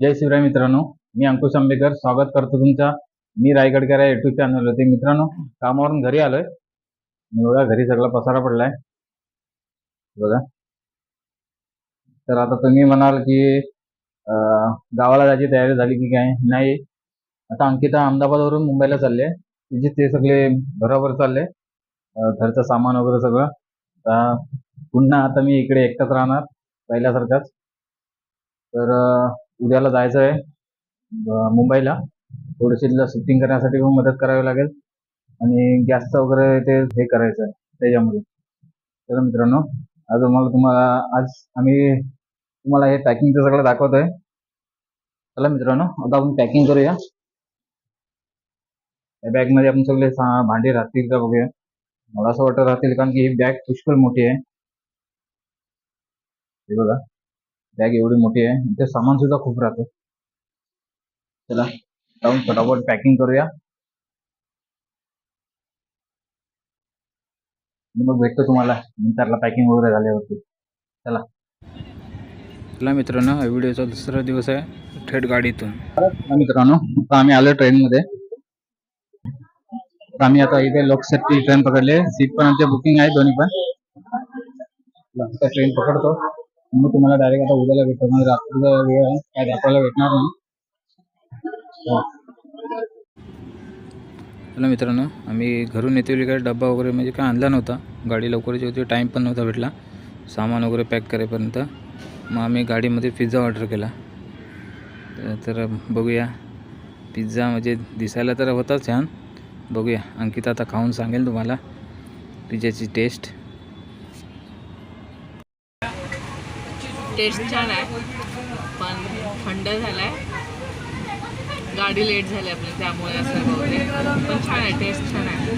जय शिवराय मित्रांनो मी अंकुश आंबेकर स्वागत करतो तुमचा. मी रायगडकर या युट्यूब चॅनल होते मित्रांनो कामावरून घरी आलोय. एवढा घरी सगळा पसारा पडलाय. बघा. तर आता तुम्ही म्हणाल की गावाला जायची तयारी झाली की काय? नाही. आता अंकिता अहमदाबादवरून मुंबईला चालले तिचे ते सगळे बरोबर चालले. घरचं सामान वगैरे सगळं. आता पुन्हा आता मी इकडे एकटाच राहणार पहिल्यासारखाच. तर उद्याला जायचं आहे मुंबईला. थोडीशी शिफ्टिंग करण्यासाठी पण मदत करावी लागेल. आणि गॅसचं वगैरे ते हे करायचं आहे त्याच्यामध्ये. तर मित्रांनो आज मग तुम्हाला आज आम्ही तुम्हाला हे पॅकिंगचं सगळं दाखवतोय. चला मित्रांनो आता आपण पॅकिंग करूया. या बॅगमध्ये आपण सगळे सा- राहतील का बघूया. मला असं वाटत राहतील कारण की ही बॅग पुष्कळ मोठी आहे. हे बघा. बॅग एवढी मोठी आहे. ते सामान सुद्धा खूप राहतं. चला जाऊन फटाफट पॅकिंग करूया. मग भेटतो तुम्हाला. नंतरला पॅकिंग वगैरे झाल्यावरती. चला. चला मित्रांनो हा व्हिडिओचा दुसरा दिवस आहे थेट गाडीतून. मित्रांनो आता आम्ही आलो ट्रेनमध्ये. आम्ही आता इथे लोकशक्ती ट्रेन पकडले सीट पण आमच्या बुकिंग आहे दोन्ही पण. ट्रेन पकडतो. मग तुम्हाला डायरेक्ट आता उद्याला भेटतो. म्हणजे रात्रीचा वेळ आहे. काय दाखवायला भेटणार नाही. हो. चला मित्रांनो आम्ही घरून येते काय डब्बा वगैरे म्हणजे काय आणला नव्हता. गाडी लवकरची होती टाईम पण नव्हता भेटला. सामान वगैरे पॅक करेपर्यंत. मग आम्ही गाडीमध्ये पिझ्झा ऑर्डर केला. तर- बघूया. पिझ्झा म्हणजे दिसायला तर होता छान. बघूया. अंकिता आता खाऊन सांगेल तुम्हाला. पिझ्झाची टेस्ट टेस्ट छान आहे. पण थंड झालाय. गाडी लेट झाली आपली त्यामुळे असं पण छान आहे टेस्ट छान आहे.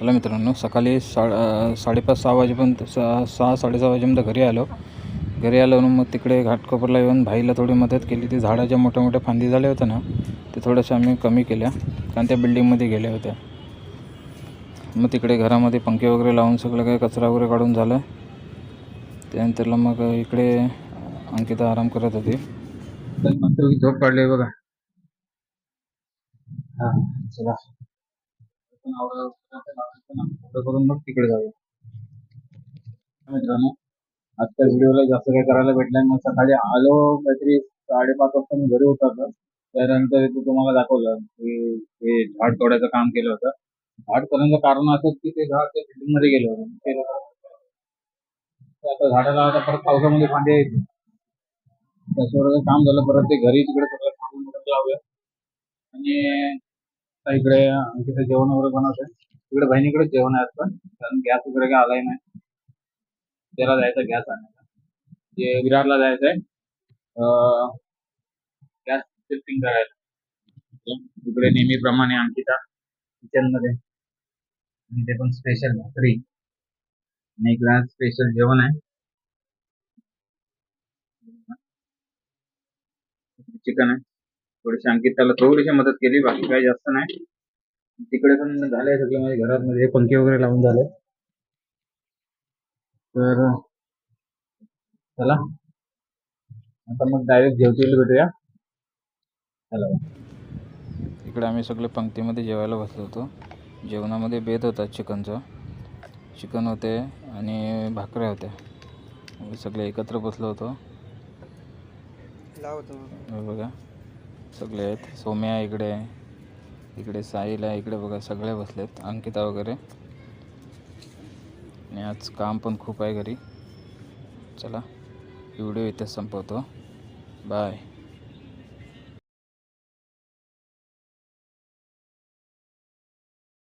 चला मित्रांनो सकाळी सा साडेपाच सहा वाजेपर्यंत सहा सहा साडेसहा वाजेपर्यंत घरी आलो. घरी आलो मग तिकडे घाटकोपरला येऊन भाईला थोडी मदत केली. ते झाडाच्या मोठ्या मोठ्या फांदी झाल्या होत्या ना ते थोड्याशा आम्ही कमी केल्या. कारण त्या बिल्डिंगमध्ये गेल्या होत्या. मग तिकडे घरामध्ये पंखे वगैरे लावून सगळं काही कचरा वगैरे काढून झालं. त्यानंतरला मग इकडे अंकिता आराम करत होती. तर झोप काढले बघा. हा चला. करून मग तिकडे जाऊया. मित्रांनो आजकाल व्हिडिओला जास्त काही करायला भेटलं मग सकाळी आलो काहीतरी साडेपाच वाजता मी घरी उतरलो. त्यानंतर इथे तुम्हाला दाखवलं की ते झाड तोडायचं काम केलं होतं. झाड करण्याचं कारण असं की ते झाड त्या बिल्डिंगमध्ये गेलं होतं. आता झाडाला आता परत पावसामध्ये फांदे यायचे. त्याच्यावर काम झालं परत ते घरी तिकडे सगळं थांबून लावूया. आणि इकडे तिथे जेवण वगैरे बनवतोय. तिकडे बहिणीकडे जेवण आहे पण कारण गॅस वगैरे काय आलाय नाही. त्याला जायचं गॅस आणायला. ते विरारला जायचंय गॅस शिफ्टिंग करायला. इकडे नेहमीप्रमाणे अंकिता किचनमध्ये. आणि ते पण स्पेशल भाकरी. आणि इकडे स्पेशल जेवण आहे. चिकन आहे. थोडीशी अंकिताला थोडीशी मदत केली बाकी काही जास्त नाही. तिकडे पण झाले सगळे माझ्या घरात मध्ये पंखे वगैरे लावून झाले. तर चला. आता मग डायरेक्ट जेवतील भेटूया. चला. इकडे आम्ही सगळे पंक्तीमध्ये जेवायला बसलो होतो. जेवणामध्ये बेत होता चिकनचं चिकन होते आणि भाकऱ्या होत्या. सगळे एकत्र बसलो होतो. बघा. सगळे आहेत. सोम्या इकडे आहे. इकडे साहिल आहे इकडे बघा. सगळे बसलेत. अंकिता वगैरे. आणि आज काम पण खूप आहे घरी. चला. व्हिडिओ इथेच संपवतो. बाय.